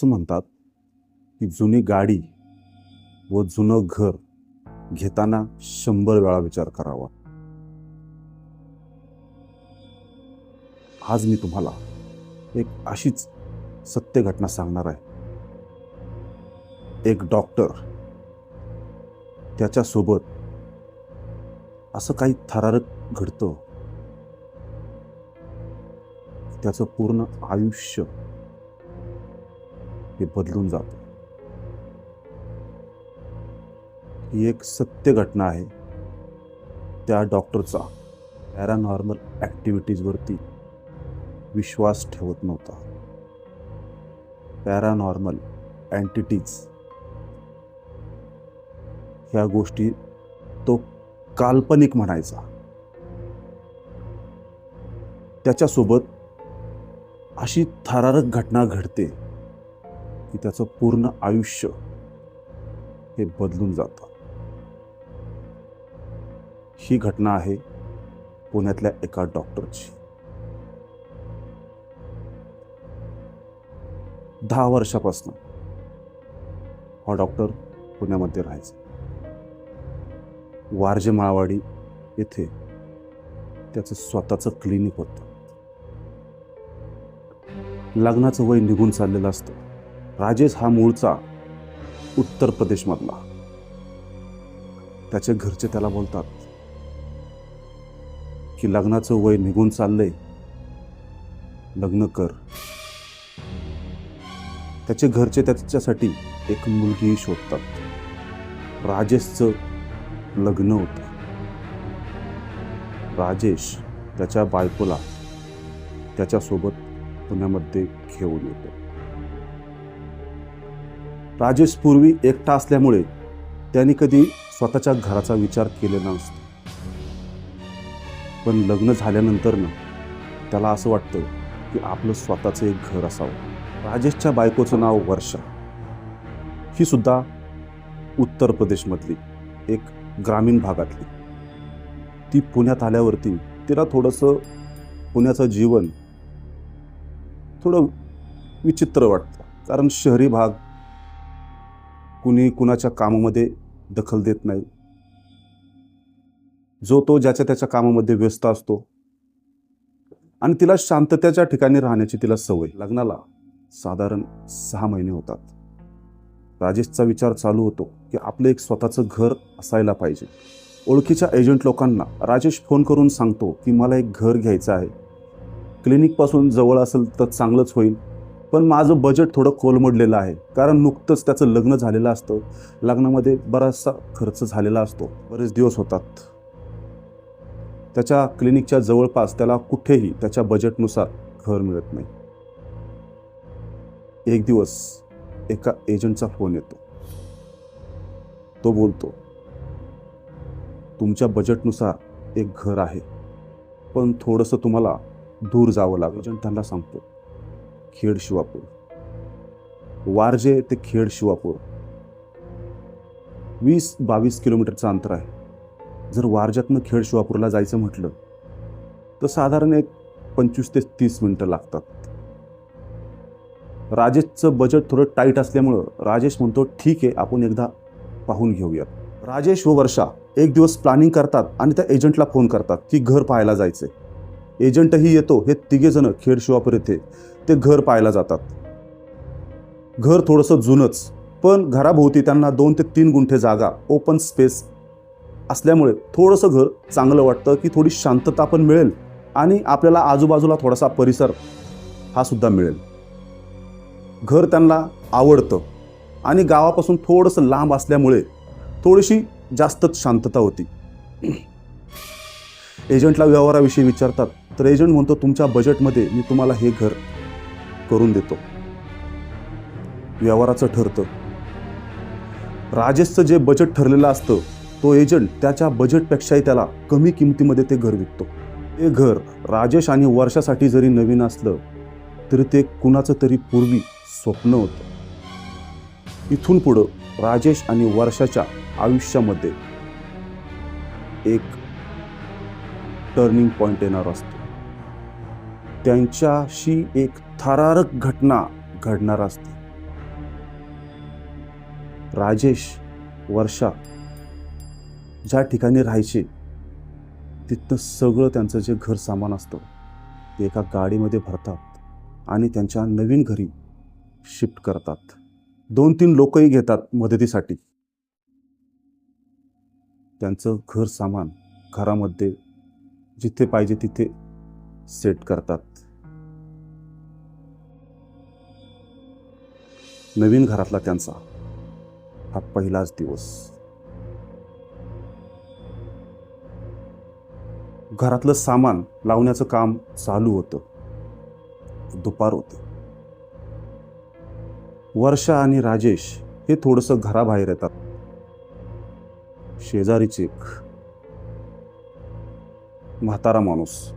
असं म्हणतात की जुनी गाडी व जुनं घर घेताना शंभर वेळा विचार करावा. आज मी तुम्हाला एक अशीच सत्य घटना सांगणार आहे. एक डॉक्टर त्याच्यासोबत असं काही थरारक घडतं. त्याचं पूर्ण आयुष्य हे बदलून जातं. ही एक सत्य घटना आहे. त्या डॉक्टरचा पॅरानॉर्मल ॲक्टिव्हिटीजवरती विश्वास ठेवत नव्हता. पॅरानॉर्मल अँटिटीज ह्या गोष्टी तो काल्पनिक म्हणायचा. त्याच्यासोबत अशी थरारक घटना घडते. की त्याचं पूर्ण आयुष्य हे बदलून जातं. ही घटना आहे पुण्यातल्या एका डॉक्टरची. दहा वर्षापासून हा डॉक्टर पुण्यामध्ये राहायचा. वारजे माळवाडी येथे त्याचं स्वतःचं क्लिनिक होतं. लग्नाचं वय निघून चाललेलं असतं. राजेश हा मूळचा उत्तर प्रदेशमधला. त्याचे घरचे त्याला बोलतात की लग्नाचं वय निघून चाललंय. लग्न कर. त्याचे घरचे त्याच्यासाठी एक मुलगीही शोधतात. राजेशचं लग्न होतं. राजेश त्याच्या बायकोला त्याच्यासोबत पुण्यामध्ये घेऊन येतो. राजेश पूर्वी एकटा असल्यामुळे त्यांनी कधी स्वतःच्या घराचा विचार केलेला नसतो. पण लग्न झाल्यानंतर ना त्याला असं वाटतं की आपलं स्वतःचं एक घर असावं. राजेशच्या बायकोचं नाव वर्षा. ही सुद्धा उत्तर प्रदेशमधली एक ग्रामीण भागातली. ती पुण्यात आल्यावरती तिला थोडंसं पुण्याचं जीवन थोडं विचित्र वाटतं. कारण शहरी भाग कुणी कुणाच्या कामामध्ये दखल देत नाही. जो तो ज्याच्या त्याच्या कामामध्ये व्यस्त असतो आणि तिला शांततेच्या ठिकाणी राहण्याची तिला सवय. लग्नाला साधारण सहा महिने होतात. राजेशचा विचार चालू होतो की आपलं एक स्वतःचं घर असायला पाहिजे. ओळखीच्या एजंट लोकांना राजेश फोन करून सांगतो की मला एक घर घ्यायचं आहे. क्लिनिकपासून जवळ असेल तर चांगलंच होईल. पण माझं बजेट थोडं कोलमडलेलं आहे. कारण नुकतंच त्याचं लग्न झालेलं असतं. लग्नामध्ये बराचसा खर्च झालेला असतो. बरेच दिवस होतात. त्याच्या क्लिनिकच्या जवळपास त्याला कुठेही त्याच्या बजेटनुसार घर मिळत नाही. एक दिवस एका एजंटचा फोन येतो. तो बोलतो तुमच्या बजेटनुसार एक घर आहे. पण थोडंसं तुम्हाला दूर जावं लागेल. एजंट त्यांना सांगतो खेड शिवापूर. वारजे ते खेड शिवापूर. वीस बावीस किलोमीटरचं अंतर आहे. जर वारज्यातनं खेड शिवापूरला जायचं म्हटलं तर साधारण एक पंचवीस ते तीस मिनटं लागतात. राजेशचं बजेट थोडं टाईट असल्यामुळं राजेश म्हणतो ठीक आहे आपण एकदा पाहून घेऊयात. राजेश व वर्षा एक दिवस प्लॅनिंग करतात आणि त्या एजंटला फोन करतात की घर पाहायला जायचं एजंटही येतो हे तिघेजणं खेड शिवापूर येथे. ते घर पाहायला जातात. घर थोडंसं जुनंच पण घराभोवती त्यांना दोन ते तीन गुंठे जागा ओपन स्पेस असल्यामुळे थोडंसं घर चांगलं वाटतं की थोडी शांतता पण मिळेल आणि आपल्याला आजूबाजूला थोडासा परिसर हा सुद्धा मिळेल. घर त्यांना आवडतं आणि गावापासून थोडंसं लांब असल्यामुळे थोडीशी जास्तच शांतता होती. एजंटला व्यवहाराविषयी विचारतात तर एजंट म्हणतो तुमच्या बजेटमध्ये मी तुम्हाला हे घर करून देतो. व्यवहाराचं ठरतं. राजेशचं जे बजेट ठरलेलं असतं तो एजंट त्याच्या बजेटपेक्षाही त्याला कमी किमतीमध्ये ते घर विकतो. ते घर राजेश आणि वर्षासाठी जरी नवीन असलं तरी ते कुणाचं तरी पूर्वी स्वप्न होतं. इथून पुढं राजेश आणि वर्षाच्या आयुष्यामध्ये एक टर्निंग पॉईंट येणार असतो. त्यांच्याशी एक थरारक घटना घडणार असते. राजेश वर्षा ज्या ठिकाणी राहायचे तिथनं सगळं त्यांचं जे घर सामान असतं ते एका गाडीमध्ये भरतात आणि त्यांच्या नवीन घरी शिफ्ट करतात. दोन तीन लोकही घेतात मदतीसाठी. त्यांचं घर सामान घरामध्ये जिथे पाहिजे तिथे सेट करतात. नवीन घरातला त्यांचा हा पहिलाच दिवस. घरातलं सामान लावण्याचं काम चालू होतं. दुपार होते. वर्षा आणि राजेश हे थोडंसं घराबाहेर येतात. शेजारीच एक म्हातारा माणूस.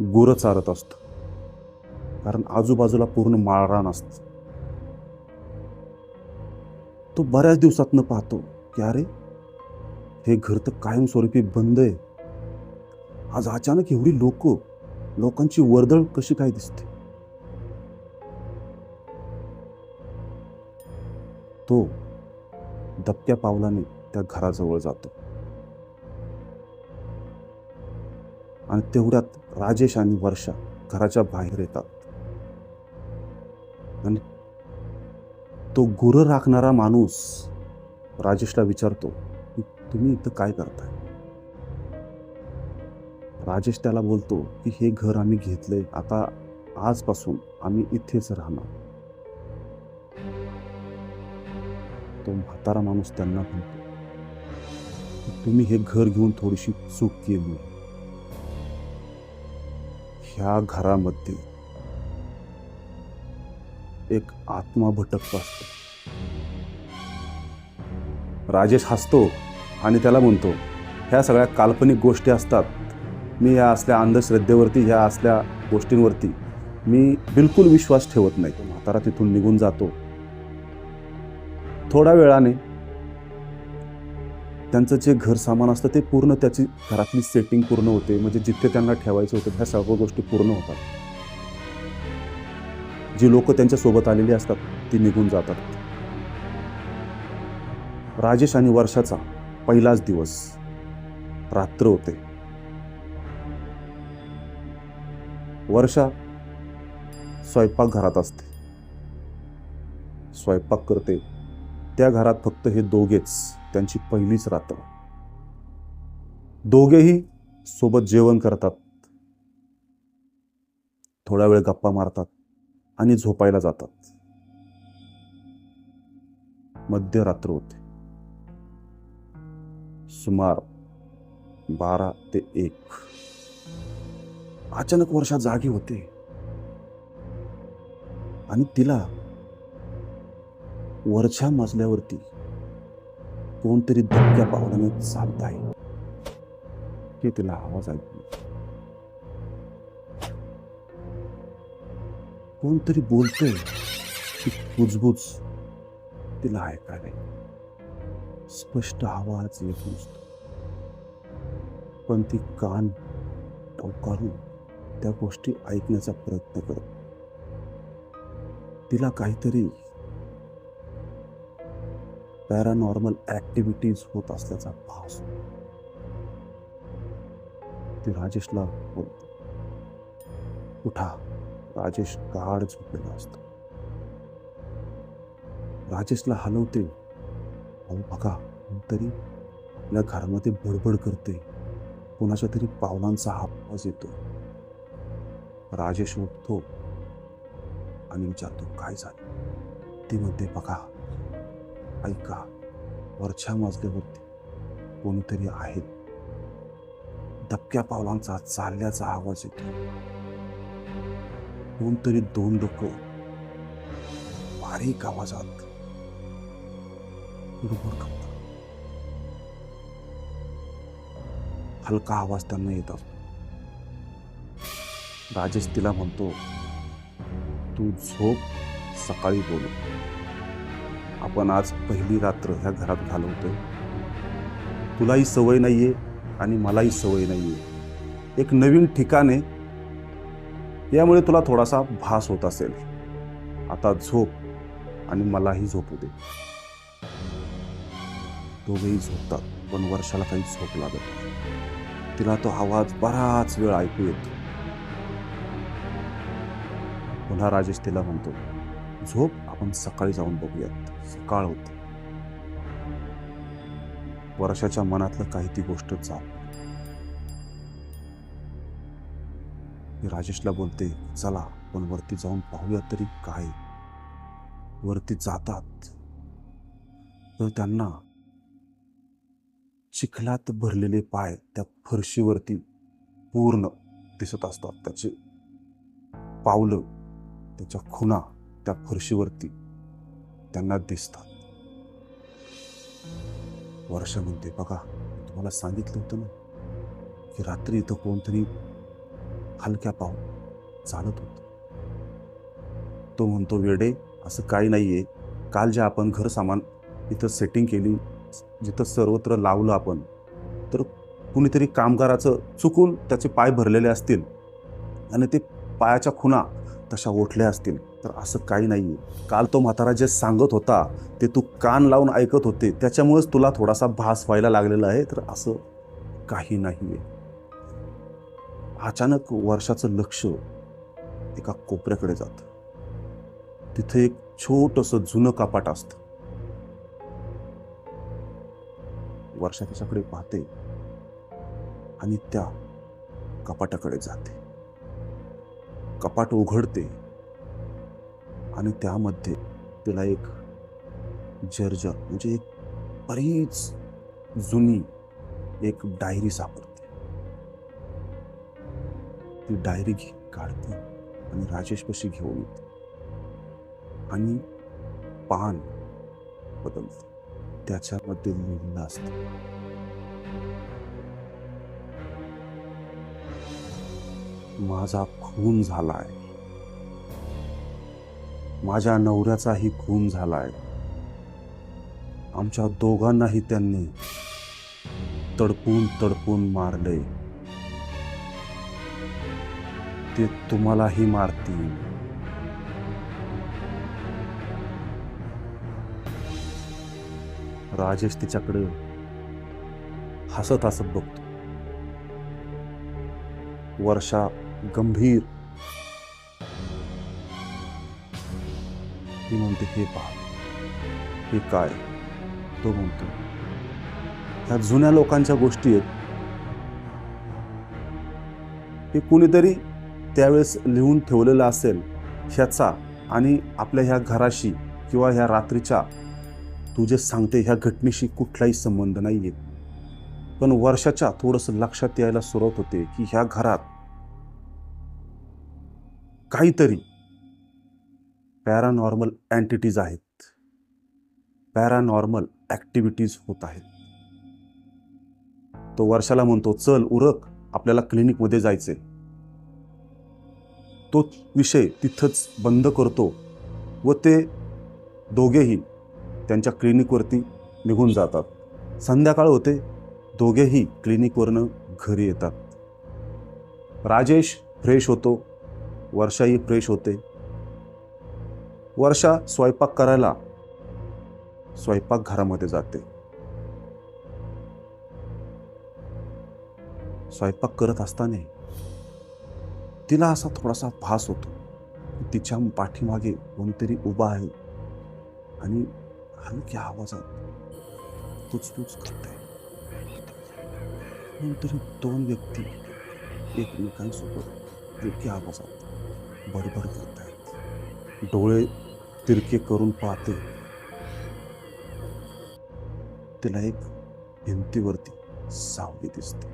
गुरं चारत असतो. कारण आजूबाजूला पूर्ण माळरान असत. तो बऱ्याच दिवसातनं पाहतो की अरे हे घर तर कायमस्वरूपी बंद आहे. आज अचानक एवढी लोक लोकांची वर्दळ कशी काय दिसते? तो दबक्या पावलाने त्या घराजवळ जातो. आणि तेवढ्यात राजेश आणि वर्षा घराच्या बाहेर येतात. तो गुरं राखणारा माणूस राजेशला विचारतो की तुम्ही इथं काय करताय? राजेश त्याला बोलतो की हे घर आम्ही घेतलंय. आता आजपासून आम्ही इथेच राहणार. तो म्हातारा माणूस त्यांना म्हणतो तुम्ही हे घर घेऊन थोडीशी चूक केली. ह्या घरामध्ये एक आत्मा भटकतो असतो. राजेश हसतो आणि त्याला म्हणतो ह्या सगळ्या काल्पनिक गोष्टी असतात. मी या असल्या अंधश्रद्धेवरती ह्या असल्या गोष्टींवरती मी बिलकुल विश्वास ठेवत नाही. तो म्हातारा तिथून निघून जातो. थोड्या वेळाने त्यांचं जे घर सामान असतं ते पूर्ण त्याची घरातली सेटिंग पूर्ण होते. म्हणजे जिथे त्यांना ठेवायचं होतं ह्या सर्व गोष्टी पूर्ण होतात. जी लोक त्यांच्यासोबत आलेली असतात ती निघून जातात. राजेश आणि वर्षाचा पहिलाच दिवस. रात्र होते. वर्षा स्वयंपाकघरात असते. स्वयंपाक करते. त्या घरात फक्त हे दोघेच त्यांची पहिलीच रात्र. दोघेही सोबत जेवण करतात. थोडा वेळ गप्पा मारतात. आणि झोपायला जातात. मध्यरात्र होते. सुमार बारा ते एक. अचानक वर्षा जागी होते. आणि तिला वरच्या मजल्यावरती कोणतरी धक्क्या पावलाने चालत आहे हे तिला आवाज ऐकू कोणतरी बोलतोय ती कुजबुज तिला ऐकायला स्पष्ट आवाज येत नसतो. पण ती कान टोकारून त्या गोष्टी ऐकण्याचा प्रयत्न करत. तिला काहीतरी पॅरानॉर्मल ऍक्टिव्हिटीज होत असल्याचा भास. ती राजेशला बोलतो उठा. राजेश गाढ झोपलेला असतो. राजेशला हलवते. अहो बघा तरी आपल्या घरामध्ये बडबड करते. कोणाच्या तरी पावलांचा आवाज येतो राजेश उठतो आणि विचारतो काय झालं? ती म्हणते बघा ऐका वरच्या मजल्यावरती कोणीतरी आहेत. दबक्या पावलांचा चालल्याचा आवाज येतो कोणतरी दोन लोक बारीक आवाजात हलका आवाज त्यांना येत. असतो राजेश तिला म्हणतो तू झोप सकाळी बोलू. आपण आज पहिली रात्र ह्या घरात घालवतोय. तुलाही सवय नाहीये आणि मलाही सवय नाहीये. एक नवीन ठिकाण आहे यामुळे तुला थोडासा भास होत असेल. आता झोप आणि मलाही झोपू दे. दोघेही झोपतात पण वर्षाला काही झोप लागत तिला तो आवाज बराच वेळ ऐकू येतो. पुन्हा राजेश तिला म्हणतो झोप आपण सकाळी जाऊन बघूयात. सकाळ होते. वर्षाच्या मनातलं काही ती गोष्ट जात मी राजेशला बोलते चला पण वरती जाऊन पाहूया तरी काय. वरती जातात. तर त्यांना चिखलात भरलेले पाय त्या फरशीवरती पूर्ण दिसत असतात. त्याचे पावलं त्याच्या खुणा त्या फरशीवरती त्यांना दिसतात. वर्षा म्हणते बघा तुम्हाला सांगितलं होतं ना की रात्री इथं कोणतरी हलक्या पाहून चालत होत. तो म्हणतो वेडे असं काही नाही आहे काल जे आपण घर सामान इथं सेटिंग केली जिथं सर्वत्र लावलं आपण तर कुणीतरी कामगाराचं चुकून त्याचे पाय भरलेले असतील आणि ते पायाच्या खुणा तशा ओठल्या असतील. तर असं काही नाही आहे काल तो म्हातारा जे सांगत होता ते तू कान लावून ऐकत होते. त्याच्यामुळेच तुला थोडासा भास व्हायला लागलेला आहे. तर असं काही नाही आहे अचानक वर्षाचं लक्ष एका कोपऱ्याकडे जातं. तिथे एक छोटंसं जुनं कपाट असतं. वर्षा त्याच्याकडे पाहते आणि त्या कपाटाकडे जाते. कपाट उघडते आणि त्यामध्ये तिला एक जर्जर म्हणजे एक बरीच जुनी एक डायरी सापडते. ती डायरी घे काढते आणि राजेशपाशी घेऊन येते. आणि पान बदलते. त्याच्यामध्ये लिहिलं असत. माझा खून झालाय. माझ्या नवऱ्याचाही खून झालाय. आमच्या दोघांनाही त्यांनी तडपून तडपून मारले. ते तुम्हालाही मारतील. राजेश तिच्याकडे हसत हसत बघतो. वर्षा गंभीर. ती म्हणते हे पहा. हे काय? तो म्हणतो ह्या जुन्या लोकांच्या गोष्टी आहेत. हे कुणीतरी त्यावेळेस लिहून ठेवलेलं असेल ह्याचा आणि आपल्या ह्या घराशी किंवा ह्या रात्रीच्या तू जे सांगते ह्या घटनेशी कुठलाही संबंध नाही आहे पण वर्षाच्या थोडंसं लक्षात यायला सुरुवात होते की ह्या घरात काहीतरी पॅरानॉर्मल अँटिटीज आहेत. पॅरानॉर्मल ॲक्टिव्हिटीज होत आहेत. तो वर्षाला म्हणतो चल उरक आपल्याला क्लिनिकमध्ये जायचे तो विषय तिथंच बंद करतो व ते दोघेही त्यांच्या क्लिनिकवरती निघून जातात. संध्याकाळ होते दोघेही क्लिनिकवरनं घरी येतात. राजेश फ्रेश होतो वर्षाही फ्रेश होते. वर्षा स्वयंपाक करायला स्वयंपाकघरामध्ये जाते. स्वयंपाक करत असताना तिला असा थोडासा भास होतो तिच्या पाठीमागे कोणतरी उभा आहे आणि हलक्या आवाजात तुचतुच आहे नंतर दोन व्यक्ती एकमेकांसोबत हलक्या आवाजात बडबड आहेत डोळे तिरके करून पाहते. तिला एक भिंतीवरती सावली दिसते.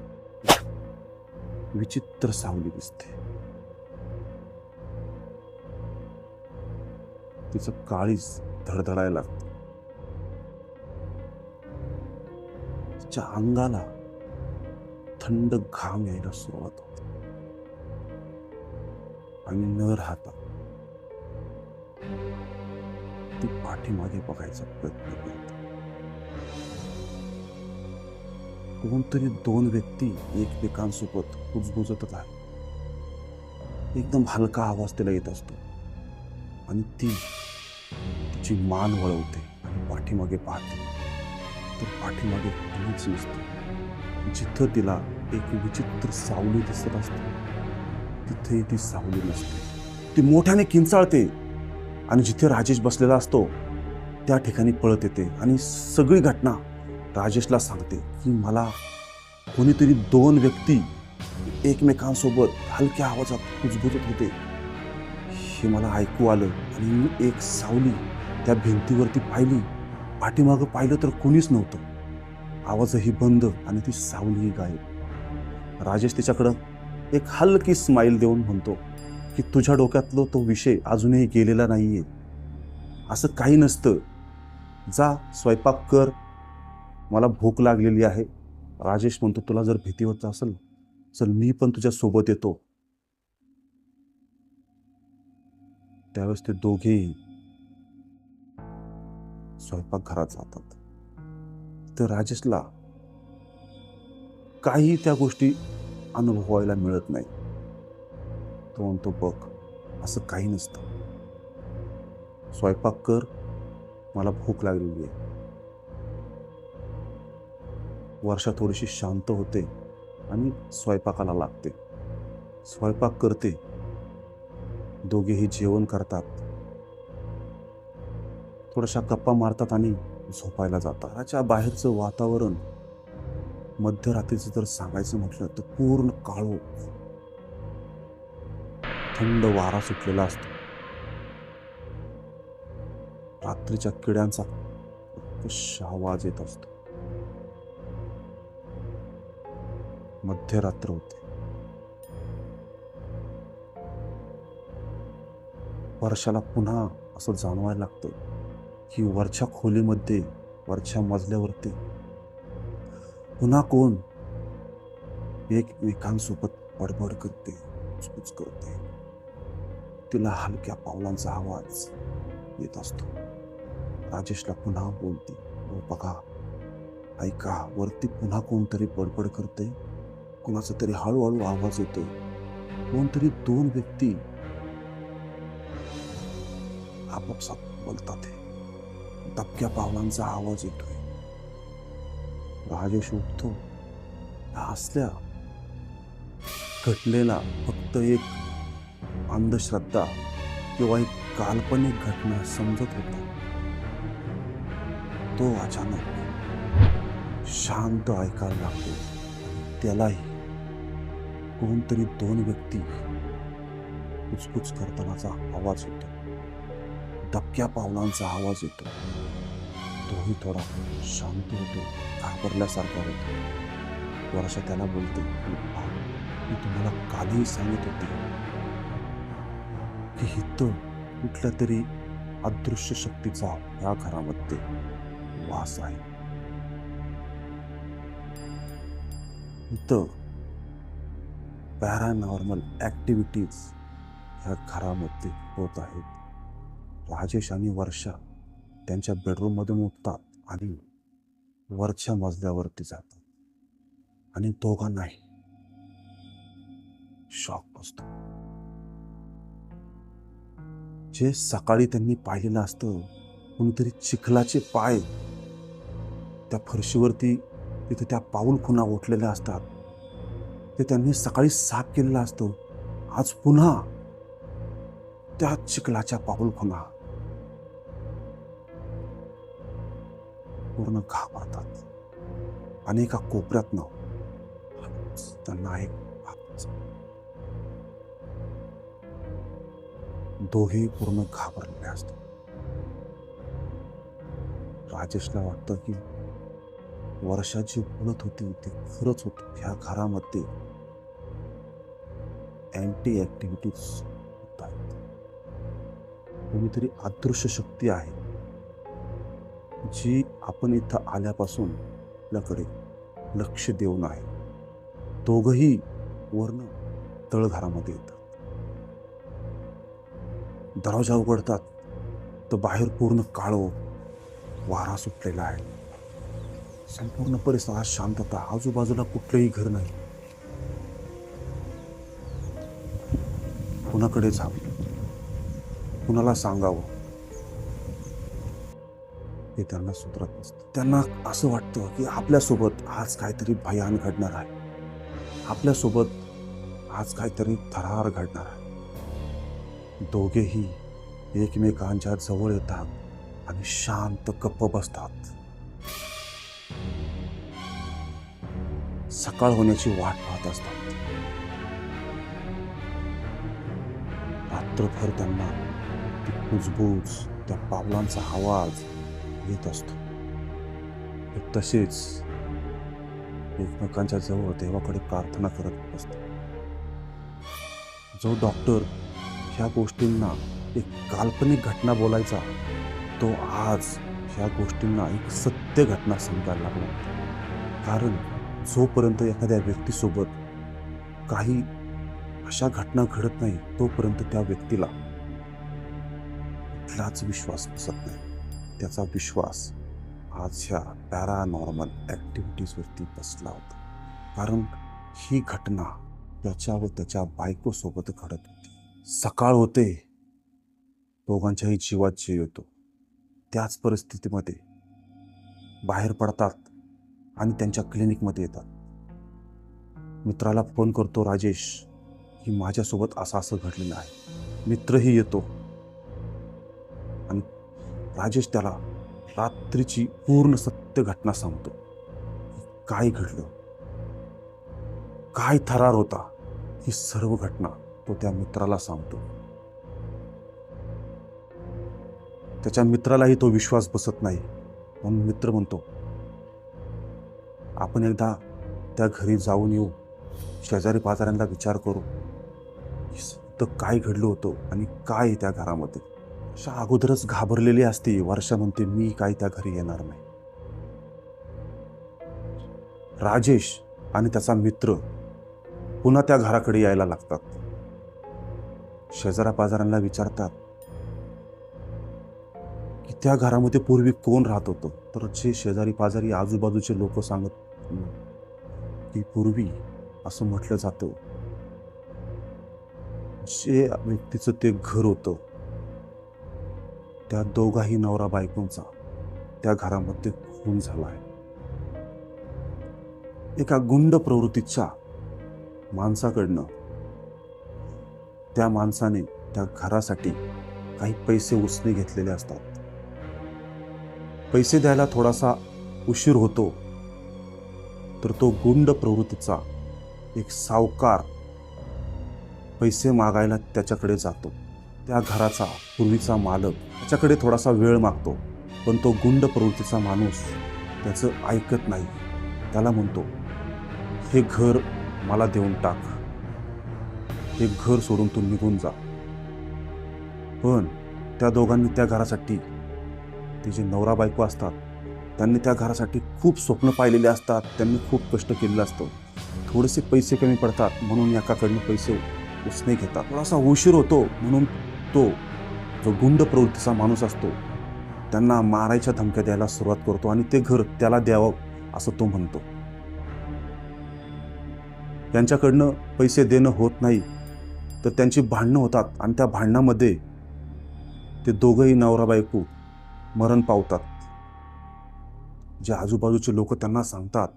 विचित्र सावली दिसते. तिचं काळीच धडधडायला लागतं. तिच्या अंगाला थंड घाम यायला सुरुवात होते. आणि न राहता ती पाठीमागे बघायचा प्रयत्न करते. कोणतरी दोन व्यक्ती एकमेकांसोबत कुजबुजत आहे एकदम हलका आवाज तिला येत असतो. आणि ती तिची मान वळवते आणि पाठीमागे पाहते. तर पाठीमागे कोणीच नसतं. जिथं तिला एक विचित्र सावली दिसत असते तिथेही ती सावली नसते. ती मोठ्याने किंचाळते आणि जिथे राजेश बसलेला असतो त्या ठिकाणी पळत येते आणि सगळी घटना राजेशला सांगते की मला कोणीतरी दोन व्यक्ती एकमेकांसोबत हलक्या आवाजात कुजबुजत होते. ते मला ऐकू आलं आणि मी एक सावली त्या भिंतीवरती पाहिली. पाठीमागं पाहिलं तर कोणीच नव्हतं. आवाजही बंद आणि ती सावलीही गायब. राजेश तिच्याकडं एक हलकी स्माईल देऊन म्हणतो की तुझ्या डोक्यातलो तो विषय अजूनही गेलेला नाही आहे असं काही नसतं. जा स्वयंपाक कर. मला भूक लागलेली आहे. राजेश म्हणतो तुला जर भीती होत असेल चल मी पण तुझ्यासोबत येतो. त्यावेळेस ते दोघेही स्वयंपाकघरात जातात. तर राजेशला काही त्या गोष्टी अनुभवायला मिळत नाही. तो म्हणतो बघ असं काही नसतं. स्वयंपाक कर मला भूक लागलेली आहे. वर्षा थोडीशी शांत होते आणि स्वयंपाकाला लागते. स्वयंपाक करते. दोघेही जेवण करतात. थोड्याशा गप्पा मारतात आणि झोपायला जातात. घराच्या बाहेरचं वातावरण मध्यरात्रीचं जर सांगायचं म्हटलं तर पूर्ण काळो थंड वारा सुटलेला असतो. रात्रीच्या किड्यांचा आवाज येत असतो. मध्यरात्र होते. वर्षाला पुन्हा असं जाणवायला लागतं की वरच्या खोलीमध्ये वरच्या मजल्यावरती पुन्हा कोण एकमेकांसोबत बडबड करते कुचकुच करते. तिला हलक्या पावलांचा आवाज येत असतो. राजेशला पुन्हा बोलते हो बघा. ऐका वरती पुन्हा कोणतरी बडबड करते? कुणाचा तरी हळूहळू आवाज येतो कोणतरी दोन व्यक्ती आपापसात बोलतात दबक्या पावलांचा आवाज येतोय. राजेश उठतो. हसल्या. असल्या घटलेला फक्त एक अंधश्रद्धा किंवा एक काल्पनिक घटना समजत होता. तो अचानक शांत ऐकायला लागतो त्यालाही कोणतरी दोन व्यक्ती कुचकुच करतानाचा आवाज येतो धक्क्या पावलांचा आवाज येतो. तोही थोडा शांत होतो घाबरल्यासारखा होतो. वर्षा त्याला बोलते मी तुम्हाला कालही सांगत होते की हित कुठल्या तरी अदृश्य शक्तीचा या घरामध्ये वास आहे. इथं पॅरानॉर्मल ॲक्टिव्हिटीज ह्या घरामध्ये होत आहेत. राजेश आणि वर्षा त्यांच्या बेडरूममधून उठतात आणि वरच्या मजल्यावरती जातात. आणि दोघांनाही शॉक बसतो. जे सकाळी त्यांनी पाहिलेलं असतं कोणीतरी चिखलाचे पाय त्या फरशीवरती तिथे त्या पाऊल खुणा उठलेल्या असतात. ते त्यांनी सकाळी साफ केलेलं असतं. आज पुन्हा त्या चिखलाच्या पाऊल खुणा घाबरतात आणि एका कोपऱ्यातनं त्यांना एक आवाज. दोघे पूर्ण घाबरलेले असतात. राजेशला वाटतं की वर्षाची बोलत होती ते खरंच होत ह्या घरामध्ये अँटी ऍक्टिव्हिटीज होत आहेत. कोणीतरी अदृश्य शक्ती आहे. जी आपण इथं आल्यापासून आपल्याकडे लक्ष देऊन आहे. दोघही वर्ण तळघरामध्ये येतात. दरवाजा उघडतात. तर बाहेर पूर्ण काळो वारा सुटलेला आहे. संपूर्ण परिसरात शांतता आजूबाजूला कुठलंही घर नाही. कुणाकडे जावं कुणाला सांगावं? हे त्यांना सुधरत नसतं. त्यांना असं वाटतं की आपल्यासोबत आज काहीतरी भयान घडणार आहे. आपल्यासोबत आज काहीतरी थरार घडणार आहे. दोघेही एकमेकांच्या जवळ येतात आणि शांत गप्प बसतात. सकाळ होण्याची वाट पाहत असतात. रात्रभर त्यांना ती कुजबूज त्या पावलांचा आवाज घेत असतो. तसेच एकमेकांच्या जवळ देवाकडे प्रार्थना करत असतो. जो डॉक्टर ह्या गोष्टींना एक काल्पनिक घटना बोलायचा तो आज ह्या गोष्टींना एक सत्य घटना समजायला लागला. कारण जोपर्यंत एखाद्या व्यक्तीसोबत काही अशा घटना घडत नाही तोपर्यंत त्या व्यक्तीला कुठलाच विश्वास बसत नाही. त्याचा विश्वास आज ह्या पॅरानॉर्मल ॲक्टिव्हिटीजवरती बसला होता. कारण ही घटना त्याच्या व त्याच्या बायकोसोबत घडत होती. सकाळ होते. दोघांच्याही जीवात जीव येतो. त्याच परिस्थितीमध्ये बाहेर पडतात आणि त्यांच्या क्लिनिकमध्ये येतात. मित्राला फोन करतो राजेश की माझ्यासोबत असं असं घडलेलं आहे. मित्रही येतो. राजेश त्याला रात्रीची पूर्ण सत्य घटना सांगतो. काय घडलं? काय थरार होता? ही सर्व घटना तो त्या मित्राला सांगतो. त्याच्या मित्रालाही तो विश्वास बसत नाही. म्हणून मित्र म्हणतो आपण एकदा त्या घरी जाऊन येऊ. शेजारी पाजाऱ्यांना विचार करू. तर काय घडलं होतं आणि काय त्या घरामध्ये? अशा अगोदरच घाबरलेली असते वर्षा म्हणते मी काय त्या घरी येणार नाही. राजेश आणि त्याचा मित्र पुन्हा त्या घराकडे यायला लागतात. शेजारा पाजारांना विचारतात की त्या घरामध्ये पूर्वी कोण राहत होतं? तर जे शेजारी पाजारी आजूबाजूचे लोक सांगत की पूर्वी असं म्हटलं जातं. जे व्यक्तीचं ते घर होतं त्या दोघाही नवरा बायकोंचा त्या घरामध्ये खून झाला आहे. एका गुंड प्रवृत्तीच्या माणसाकडनं त्या माणसाने त्या घरासाठी काही पैसे उसने घेतलेले असतात. पैसे द्यायला थोडासा उशीर होतो तर तो गुंड प्रवृत्तीचा एक सावकार पैसे मागायला त्याच्याकडे जातो. त्या घराचा पूर्वीचा मालक त्याच्याकडे थोडासा वेळ मागतो पण तो गुंड प्रवृत्तीचा माणूस त्याचं ऐकत नाही. त्याला म्हणतो हे घर मला देऊन टाक. हे घर सोडून तू निघून जा. पण त्या दोघांनी त्या घरासाठी ते जे नवरा बायको असतात त्यांनी त्या घरासाठी खूप स्वप्न पाहिलेले असतात त्यांनी खूप कष्ट केलेलं असतं. थोडेसे पैसे कमी पडतात म्हणून एकाकडनं पैसे उसने घेतात. थोडासा उशीर होतो म्हणून तो जो गुंड प्रवृत्तीचा माणूस असतो त्यांना मारायच्या धमक्या द्यायला सुरुवात करतो आणि ते घर त्याला द्यावं असं तो म्हणतो. त्यांच्याकडनं पैसे देणं होत नाही तर त्यांची भांडणं होतात आणि त्या भांडणामध्ये ते दोघंही नवरा बायको मरण पावतात. जे आजूबाजूचे लोक त्यांना सांगतात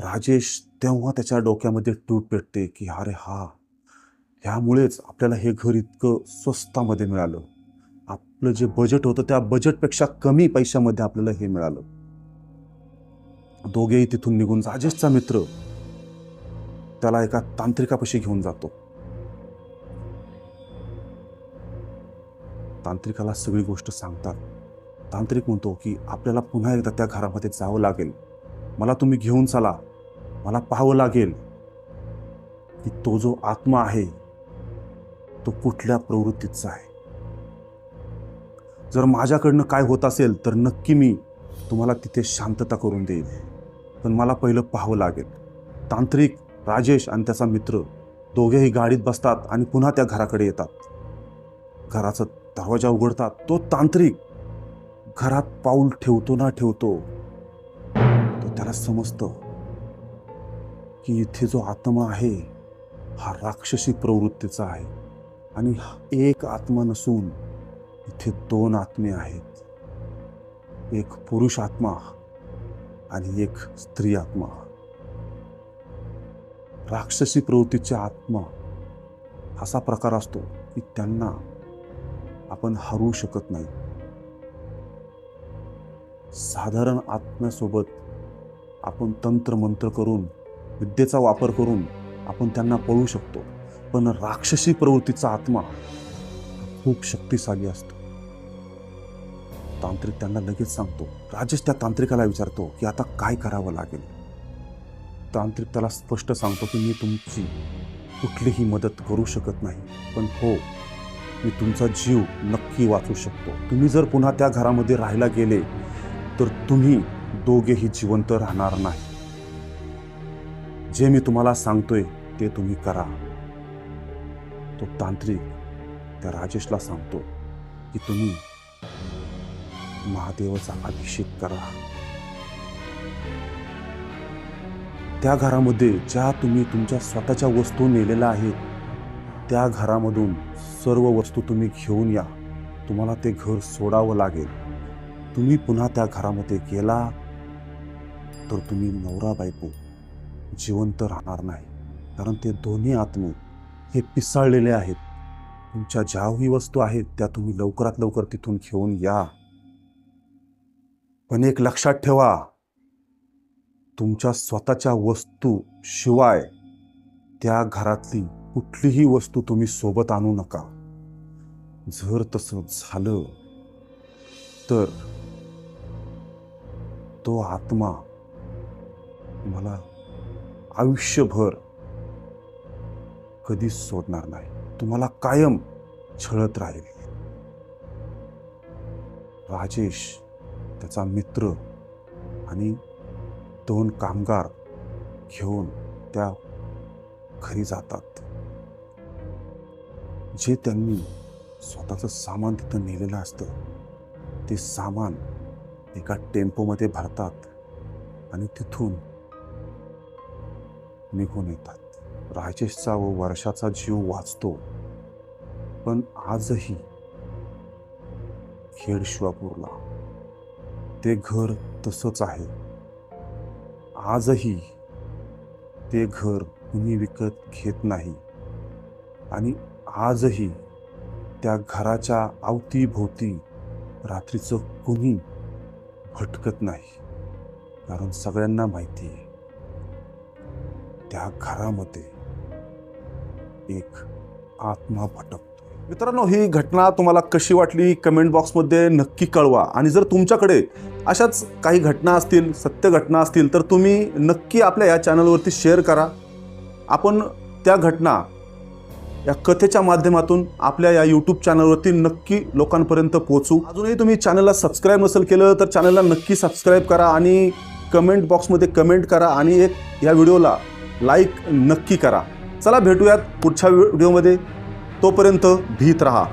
राजेश तेव्हा त्याच्या डोक्यामध्ये टूट पेटते की अरे हा ह्यामुळेच आपल्याला हे घर इतकं स्वस्तामध्ये मिळालं. आपलं जे बजेट होतं त्या बजेटपेक्षा कमी पैशामध्ये आपल्याला हे मिळालं. दोघेही तिथून निघून राजेशचा मित्र त्याला एका तांत्रिकापाशी घेऊन जातो. तांत्रिकाला सगळी गोष्ट सांगतात. तांत्रिक म्हणतो की आपल्याला पुन्हा एकदा त्या घरामध्ये जावं लागेल. मला तुम्ही घेऊन चला. मला पाहावं लागेल. की तो जो आत्मा आहे तो कुठल्या प्रवृत्तीचा आहे? जर माझ्याकडनं काय होत असेल तर नक्की मी तुम्हाला तिथे शांतता करून देईल पण मला पहिलं पाहावं लागेल. तांत्रिक राजेश आणि त्याचा मित्र दोघेही गाडीत बसतात आणि पुन्हा त्या घराकडे येतात. घराचा दरवाजा उघडतात. तो तांत्रिक. घरात पाऊल ठेवतो ना ठेवतो तो त्याला समजतं की इथे जो आत्मा आहे हा राक्षसी प्रवृत्तीचा आहे. आणि एक आत्मा नसून इथे दोन आत्मे आहेत. एक पुरुष आत्मा आणि एक स्त्री आत्मा. राक्षसी प्रवृत्तीचा आत्मा असा प्रकार असतो की त्यांना आपण हरवू शकत नाही. साधारण आत्म्यासोबत आपण तंत्र मंत्र करून विद्येचा वापर करून आपण त्यांना पळू शकतो. पण राक्षसी प्रवृत्तीचा आत्मा खूप शक्तिशाली असतो. तांत्रिक त्यांना लगेच सांगतो. राजेश त्या तांत्रिकाला विचारतो की आता काय करावं लागेल? तांत्रिक त्याला स्पष्ट सांगतो की मी तुमची कुठलीही मदत करू शकत नाही. पण हो मी तुमचा जीव नक्की वाचू शकतो. तुम्ही जर पुन्हा त्या घरामध्ये राहायला गेले तर तुम्ही दोघेही जिवंत राहणार नाही. जे मी तुम्हाला सांगतोय ते तुम्ही करा. तो तांत्रिक त्या राजेशला सांगतो की तुम्ही महादेवाचा अभिषेक करा. त्या घरामध्ये ज्या तुम्ही तुमच्या स्वतःच्या वस्तू नेलेल्या आहेत त्या घरामधून सर्व वस्तू तुम्ही घेऊन या. तुम्हाला ते घर सोडावं लागेल. तुम्ही पुन्हा त्या घरामध्ये गेला तर तुम्ही नवरा बायको जिवंत राहणार नाही. कारण ते दोन्ही आत्मे हे पिसाळलेले आहेत. तुमच्या ज्याही वस्तू आहेत त्या तुम्ही लवकरात लवकर तिथून घेऊन या. पण एक लक्षात ठेवा तुमच्या स्वतःच्या वस्तू शिवाय त्या घरातली कुठलीही वस्तू तुम्ही सोबत आणू नका. जर तसं झालं तर तो आत्मा मला आयुष्यभर कधीच सोडणार नाही. तुम्हाला कायम छळत राहील. राजेश त्याचा मित्र आणि दोन कामगार घेऊन त्या घरी जातात. जे त्यांनी स्वतःचं सामान तिथं नेलेलं असतं ते सामान एका टेम्पोमध्ये भरतात आणि तिथून निघून येतात. राजेशचा व वर्षाचा जीव वाचतो. पण आजही खेड शिवापूरला. ते घर तसंच आहे. आजही ते घर कुणी विकत घेत नाही. आणि आजही त्या घराच्या अवतीभोवती रात्रीचं कुणी भटकत नाही. कारण सगळ्यांना माहिती आहे. त्या घरामध्ये एक आत्मा भटकतो मित्रांनो ही घटना तुम्हाला कशी वाटली? कमेंट बॉक्समध्ये नक्की कळवा. आणि जर तुमच्याकडे अशाच काही घटना असतील सत्य घटना असतील तर तुम्ही नक्की आपल्या या चॅनलवरती शेअर करा. आपण त्या घटना या कथेच्या माध्यमातून आपल्या या यूट्यूब चॅनलवरती नक्की लोकांपर्यंत पोहोचू. अजूनही तुम्ही चॅनलला सबस्क्राईब नसेल केलं तर चॅनलला नक्की सबस्क्राईब करा आणि कमेंट बॉक्समध्ये कमेंट करा आणि एक या व्हिडिओला लाईक नक्की करा. चला भेटूयात पुढच्या व्हिडिओमध्ये. तोपर्यंत भीत राहा.